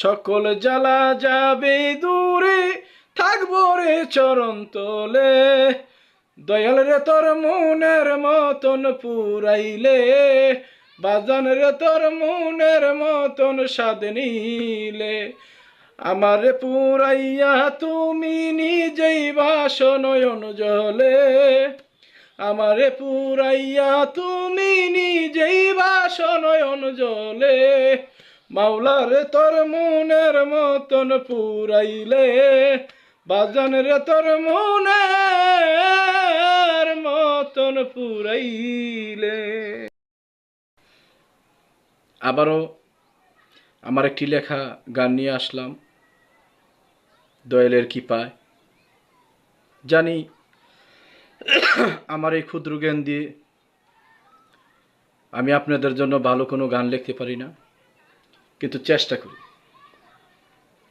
সকল জ্বালা যাবে দূরে, থাকব রে চরণ তোলে। দয়াল রে তোর মনের মতন পুরাইলে, বাজান রে তোর মনের মতন স্বাদ নিলে। আমার পুরাইয়া তুমি নিজেই বাসনয়ন জলে আমারে পুরাইয়া তুমি নিজেই বাসনয়ন জলে মাওলার তোর মনের মতন পুরাইলে, বাজন রে তোর মনের মতন পুরাইলে। আবারও আমার একটি লেখা গান নিয়ে আসলাম, দয়ালের কি পায় জানি আমার এই ক্ষুদ্র জ্ঞান দিয়ে আমি আপনাদের জন্য ভালো কোনো গান লিখতে পারি না। কিন্তু চেষ্টা করি।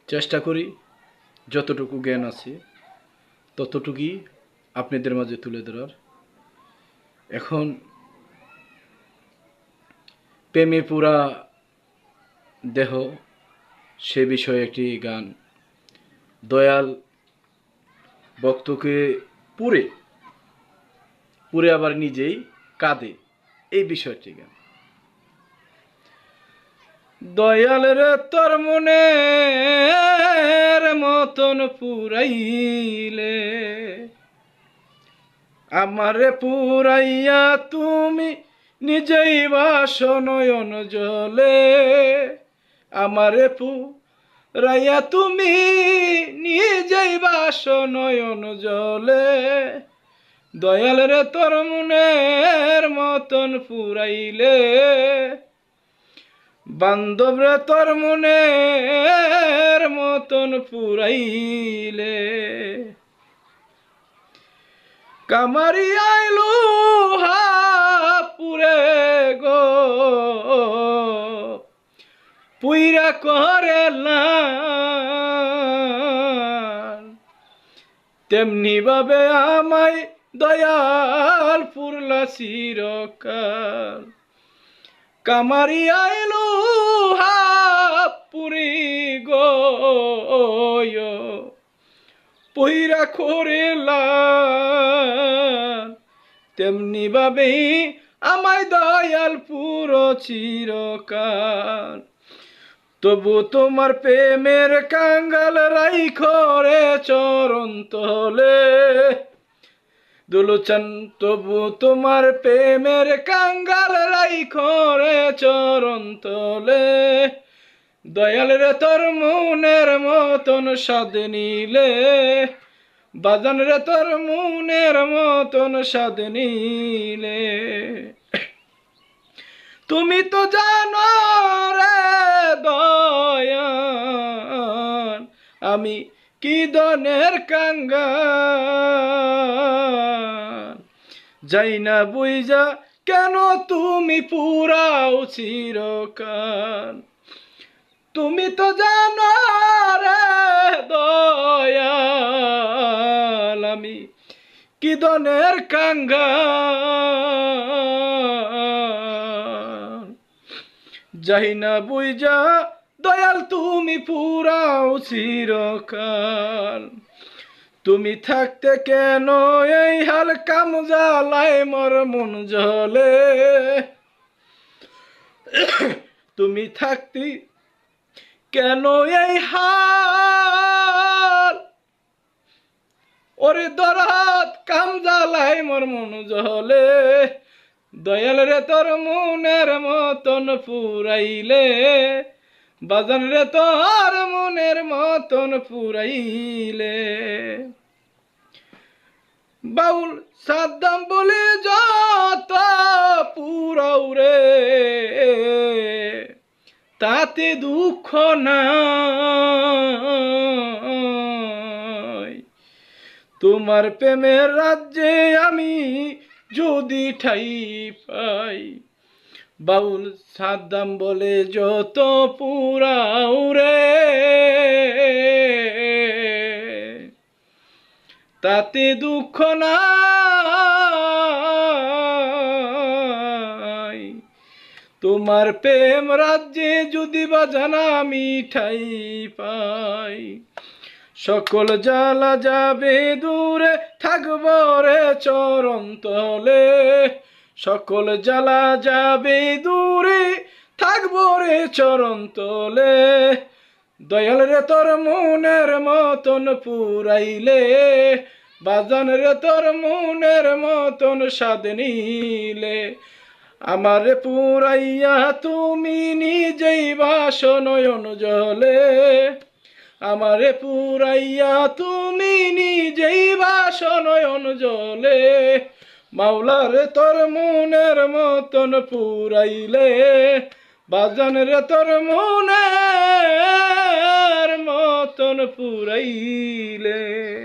চেষ্টা করি যতটুকু জ্ঞান আছে, ততটুকুই আপনাদের মাঝে তুলে ধরার। এখন প্রেমে পুরা দেহ, সে বিষয়ে একটি গান। দয়াল ভক্তকে পুরে পুরে আবার নিজেই কাঁদে। এই বিষয়টি গান। দয়াল রে তোর মনের মতন পুরাইলে। আমারে পুরাইয়া তুমি নিজেই বাসনয়ন জলে। আমারে পুরাইয়া তুমি নিজেই বাসনয়ন জলে। দয়াল রে তোর মনের মতন পুরাইলে। বান্ধব রে তোর মনের মতন পুরাইলে। কামারি আইলু পুরে গো। পুইরা করে তেমনি ভাবে আমায় দয়াল পুরলা চিরকাল কামারি আইলু পইরা করে তেমনি ভাবে আমায় দয়াল পুরো চিরকাল। তবু তোমার প্রেমের কাঙ্গাল রাই করে চরণ তলে। দুলুচন, তবু তোমার প্রেমের কাঙ্গাল রাই করে চরণ তলে। দয়াল রে তোর মনের মতন স্বাদ নিলে বাজান রে তোর মনের মতন স্বাদ নিলে। তুমি তো জানো রে দয়ান আমি কি দনের কাঙ্গাল? যাই না বুঝা কেন তুমি পুরাও চিরকাল? তুমি তো জানো রে দয়াল আমি, কি দনের কাঙ্গাল? যাই না বুঝা দয়াল তুমি পুরাও চিরকাল। তুমি থাকতে কেন এই হাল কাম জ্বালায় মর মন জলে? তুমি থাকতে কেন এই হাল? ওরে দরাত কাম জ্বালায় মর মন জলে দয়াল রে তোর মনের মতন পুরাইলে বাজান রে তোর মনের মতন পুরাইলে বাউল সাদ্দাম বলে যত পুরাও রে। তাতে দুঃখ নাই। তোমার প্রেমের রাজ্যে আমি যদি ঠাই পাই, বাউল সাদ্দাম বলে যত পুরাও রে। তাতে দুঃখ নাই। তোমার প্রেম রাজ্যে যদি বাজানা আমি ঠাই পাই, সকল জ্বালা যাবে দূরে, থাকব রে চরণ তলে। সকল জ্বালা যাবে দূরে, থাকব রে চরণ তলে। দয়াল রে তোর মনের মতন পুরাইলে, বাজান রে তোর মনের মতন স্বাদ নিলে। আমার পুরাইয়া তুমি নিজেই বাস নয়ন জলে। আমারে পুরাইয়া তুমি নিজেই বাস নয়ন জলে। মাওলার তোর মনের মতন পুরাইলে, বাজান রে তোর মনের মতন পুরাইলে।